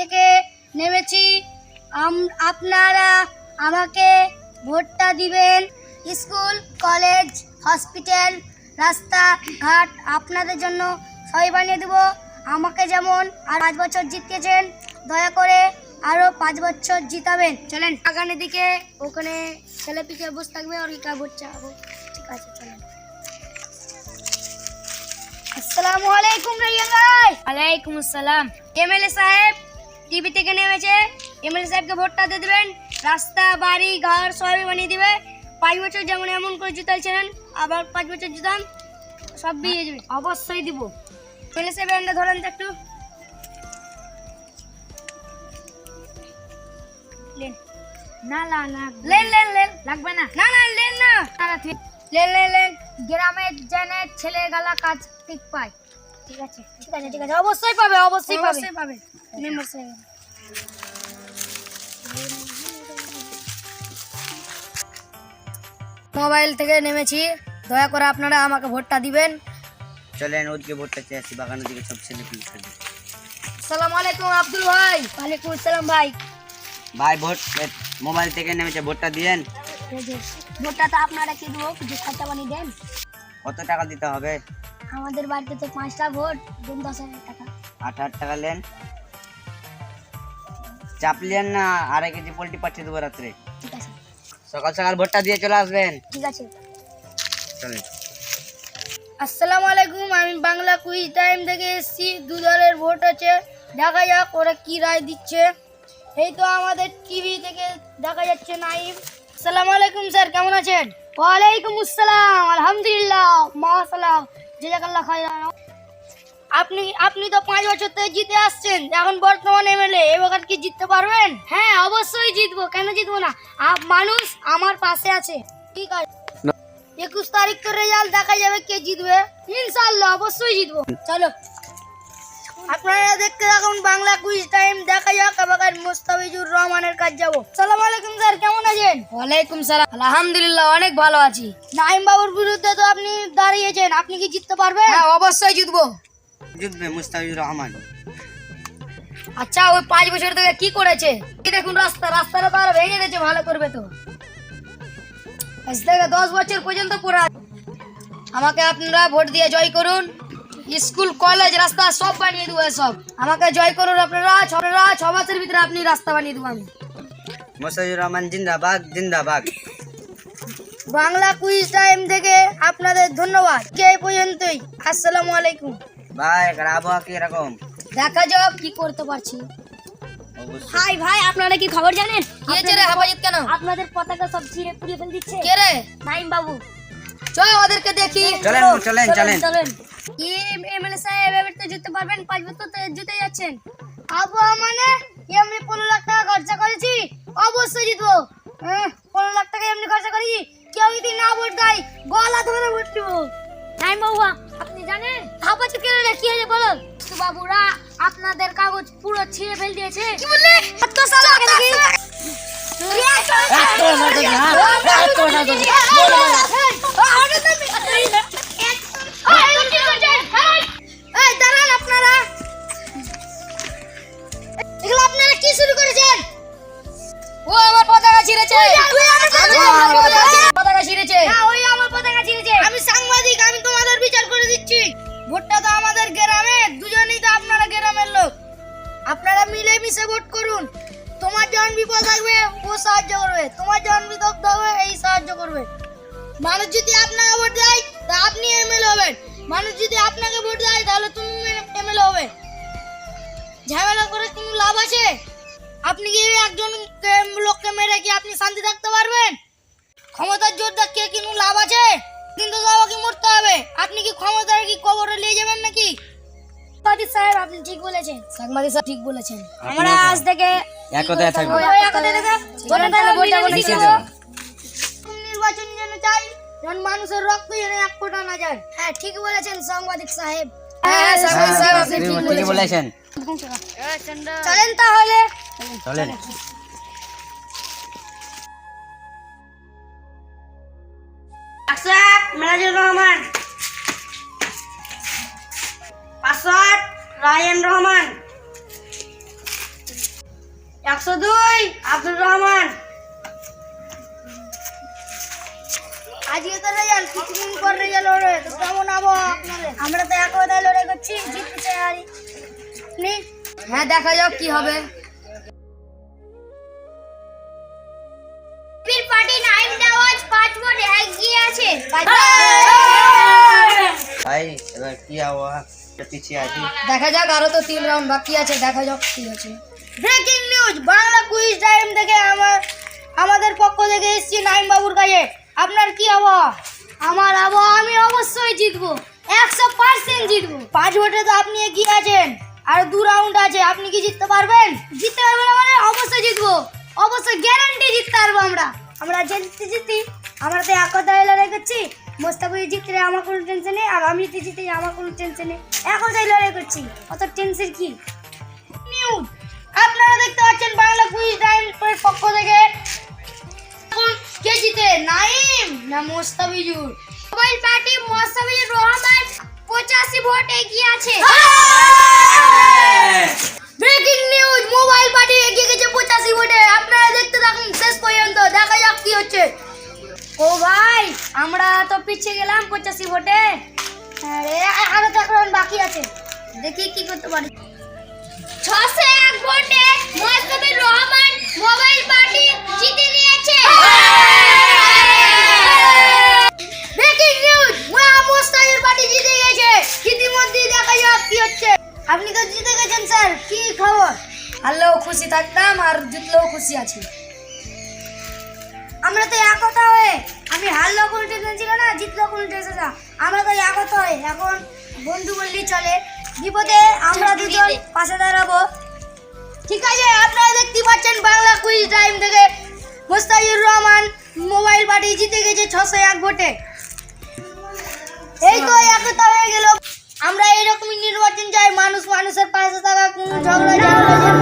থেকে নেমেছি। আপনারা আমাকে ভোটটা দিবেন। স্কুল কলেজ হসপিটাল রাস্তা ঘাট আপনাদের জন্য সবই বানিয়ে দেবো। আমাকে যেমন আর পাঁচ বছর জিতিয়েছেন দয়া করে আরও পাঁচ বছর জিতাবেন। চলেন বাগানের দিকে ওখানে ছেলে পিকে বসে থাকবে আর কি ভোট চাবো। ঠিক আছে চলেন। আসসালামু আলাইকুম রাইয়া ভাই। ওয়ালাইকুম আসসালাম। এমএলএ সাহেব টিভি থেকে নেমেছে। এমএলএ সাহেবকে ভোটটা দিয়ে দেবেন। রাস্তা বাড়ি ঘর সবই বানিয়ে দিবে। পাঁচ বছর যেমন এমন করে জিতাইছিলেন আবার পাঁচ বছর জিতান সব দিয়ে যাবে অবশ্যই দিব। এমএলএ সাহেব এন্ডে ধরেন তো একটু। না না না। লেন লেন লেন। লাগবে না। না না লেন না। লেন লেন লেন। গ্রামের জেনে ছেলে গালা কাজ ঠিক পায়। ঠিক আছে ঠিক আছে ঠিক আছে। অবশ্যই পাবে অবশ্যই পাবে। অবশ্যই পাবে। মেম্বার সাহেব মোবাইল থেকে নেমেছি। দয়া করে আপনারা আমাকে ভোটটা দিবেন। চলেন ওদিকে ভোটটা চেয়ে আসি বাগানের দিকে সব ছেলে আসসালামু আলাইকুম আব্দুল ভাই। ওয়ালাইকুম আসসালাম ভাই। ভাই ভোট মোবাইল থেকে নেমেছে ভোটটা দিয়েন। ভোটটা তো আপনারা কি দেবো? কিছু খরচা বানিয়ে দেন। কত টাকা দিতে হবে? আমাদের বাড়িতে তো পাঁচটা ভোট দিন দশ হাজার টাকা। আট হাজার টাকা নেন। চাপলেন না আড়াই কেজি পোলট্রি পাঠিয়ে দেবো রাত্রে। ঠিক আছে। সকাল সকাল ভোটটা দিয়ে চলে আসবেন। ঠিক আছে। চলেন। আসসালামু আলাইকুম আমি বাংলা কুইজ টাইম থেকে এসেছি। দু দলের ভোট আছে দেখা যাক ওরা কি রায় দিচ্ছে। এই তো আমাদের টিভি থেকে দেখা যাচ্ছে নাইম। আসসালামু আলাইকুম স্যার কেমন আছেন? ওয়ালাইকুম আসসালাম আলহামদুলিল্লাহ মাশাআল্লাহ। জাযাকাল্লাহ খাইরান আপনি আপনি তো পাঁচ বছর থেকে জিতে আসছেন। এখন বর্তমান এমএলএ এবার কি জিততে পারবেন? হ্যাঁ অবশ্যই জিতবো। কেন জিতবো না? মানুষ আমার পাশে আছে। ঠিক আছে। একুশ তারিখ তো রেজাল্ট দেখা যাবে কে জিতবে। ইনশাল্লাহ অবশ্যই জিতবো। চলো। আপনারা দেখতে থাকুন বাংলা কুইজ টাইম দেখা যাক আবার মুস্তাফিজুর রহমানের কাজ যাব। সালাম আলাইকুম স্যার। কেমন আছেন? ওয়ালাইকুম সালাম। আলহামদুলিল্লাহ অনেক ভালো আছি। নাইম বাবুর বিরুদ্ধে তো আপনি দাঁড়িয়েছেন। আপনি কি জিততে পারবেন? হ্যাঁ অবশ্যই জিতবো। জিতবে মুস্তাফিজুর রহমান। আচ্ছা ওই পাঁচ বছর থেকে কি করেছে? দেখুন রাস্তা রাস্তাটা তো আরও ভেঙে দিয়েছে ভালো করবে তো। আজ থেকে দশ বছর পর্যন্ত পুরা আমাকে আপনারা ভোট দিয়ে জয় করুন। স্কুল কলেজ রাস্তা সব বানিয়ে দেবো সব আমাকে জয় করুন আপনারা ছরা ছ মাসের ভিতরে আপনি রাস্তা বানিয়ে দেবো আমি। রহমান জিন্দাবাদ জিন্দাবাদ। বাংলা কুইজ টাইম থেকে আপনাদের ধন্যবাদ। কে এই পর্যন্তই? আসসালামু আলাইকুম। ভাই এখানে আবহাওয়া কি এরকম। দেখা যাক কি করতে পারছি। ভাই ভাই আপনারা কি খবর জানেন? কি হয়েছে রে হাফাজত কেন? আপনাদের পতাকা সব ছিঁড়ে পুড়িয়ে ফেল দিচ্ছে কে রে? নাইম বাবু। চল ওদেরকে দেখি। চলেন, চলেন, চলেন। চলেন কি এমএলএ সাহেব এবার তো জিততে পারবেন পাঁচ বছর তো জিতে যাচ্ছেন। আবু মানে এমনি পনেরো লাখ টাকা খরচা করেছি অবশ্যই জিতবো। হ্যাঁ, পনেরো লাখ টাকা এমনি খরচা করেছি কেউ যদি না ভোট দেয় গলা ধরে ভোট দেবো। নাইম বাবু আপনি জানেন হাফাজত কেন কি হয়েছে বলুন তো বাবুরা আপনাদের কাগজ পুরো ছিঁড়ে ফেল দিয়েছে কি বললে কত না আগে না এই মিশে ভোট করুন। তোমার যখন বিপদ থাকবে ও সাহায্য করবে। তোমার যখন বিপদ হবে, এই সাহায্য করবে। মানুষ যদি আপনাকে ভোট দেয়, তা আপনি এমএলএ হবেন। মানুষ যদি আপনাকে ভোট দেয়, তাহলে তুমি এমএলএ হবে। ঝামেলা করে কোনো লাভ আছে? আপনি কি একজন লোককে মেরে বলেছেন সাংবাদিক স্যার ঠিক বলেছেন আমরা আজ থেকে একতায় থাকব কথায় থেকে জনতাকে ভোটটা বলে দিব নির্বাচন যেন চাই যেন মানুষের রক্ত যেন এক ফোঁটা না যায় হ্যাঁ ঠিক বলেছেন সাংবাদিক সাহেব হ্যাঁ সাংবাদিক সাহেব আপনি ঠিক বলেছেন চলেন তাহলে চলেন একশো দুই আব্দুর রহমান। আজকে তো রেজাল্ট কিছুদিন পর রেজাল্ট হবে। তো কেমন আবহাওয়া আমরা তো এক কথায় লড়াই করছি জিততে চাই আর হ্যাঁ দেখা যাক কি হবে। পীর পার্টি নাইম নেওয়াজ পাঁচ ভোটে এগিয়ে আছে। ভাই এবার কি আবহাওয়া? পিছিয়ে আছি। দেখা যাক আরও তো তিন রাউন্ড বাকি আছে দেখা যাক কি আছে breaking news Bangla quiz time থেকে আমার আমাদের পক্ষ থেকে এসেছি নাইম বাবুর কাছে। আপনার কি আবহাওয়া? আমার আবহাওয়া আমি অবশ্যই জিতবো একশো পার্সেন্ট জিতবো। পাঁচ ভোটে তো আপনি এগিয়ে আছেন আর দু রাউন্ড আছে আপনি কি জিততে পারবেন? জিততে পারবেন মানে অবশ্যই জিতবো অবশ্যই গ্যারান্টি জিততে পারব আমরা। আমরা জিততে জিতি আমরা তো এক কথায় লড়াই করছি। মোস্তাফিজ জিতলে আমার কোনো টেনশন নেই আর আমি জিতে আমার কোনো টেনশন নেই। এক কথায় লড়াই করছি অত টেনশন কি? নিউজ আপনারা দেখতে পাচ্ছেন বাংলা কুইজ টাইম পক্ষ থেকে। এখন কে জিতে নাইম না মোস্তাফিজুর? মোবাইল পার্টি মোসাফির রহমান পঁচাশি ভোট এগিয়ে আছে। ব্রেকিং নিউজ মোবাইল পার্টি এগিয়ে গেছে পঁচাশি ভোটে। আপনারা দেখতে থাকুন শেষ পর্যন্ত দেখা যাক কি হচ্ছে। ও ভাই আমরা তো পিছিয়ে গেলাম পঁচাশি ভোটে। আরে আরও তো round বাকি আছে। দেখি কি করতে পারি। ছশো আপনি তো জিতে গেছেন, স্যার। কি খবর? হারলেও খুশি থাকতাম আর জিতলেও খুশি আছি। আমরা তো একতা হয়ে, আমি হারলেও কোনো টেনশন ছিল না, জিতলেও কোনো টেনশন না। আমরা তো একতা হয়ে, এখন বন্ধু বললেই চলে। বিপদে আমরা দুজন পাশে দাঁড়াবো। ঠিক আছে, আপনারা দেখতে পাচ্ছেন বাংলা কুইজ টাইম থেকে মোস্তাইউর রহমান মোবাইল পাঠিয়ে জিতে গেছে ছশো এক ভোটে। এই তো একতা হয়ে গেল। আমরা এরকমই নির্বাচন চাই, মানুষ মানুষের পাশে থাকা কোনো ঝগড়া ঝগড়া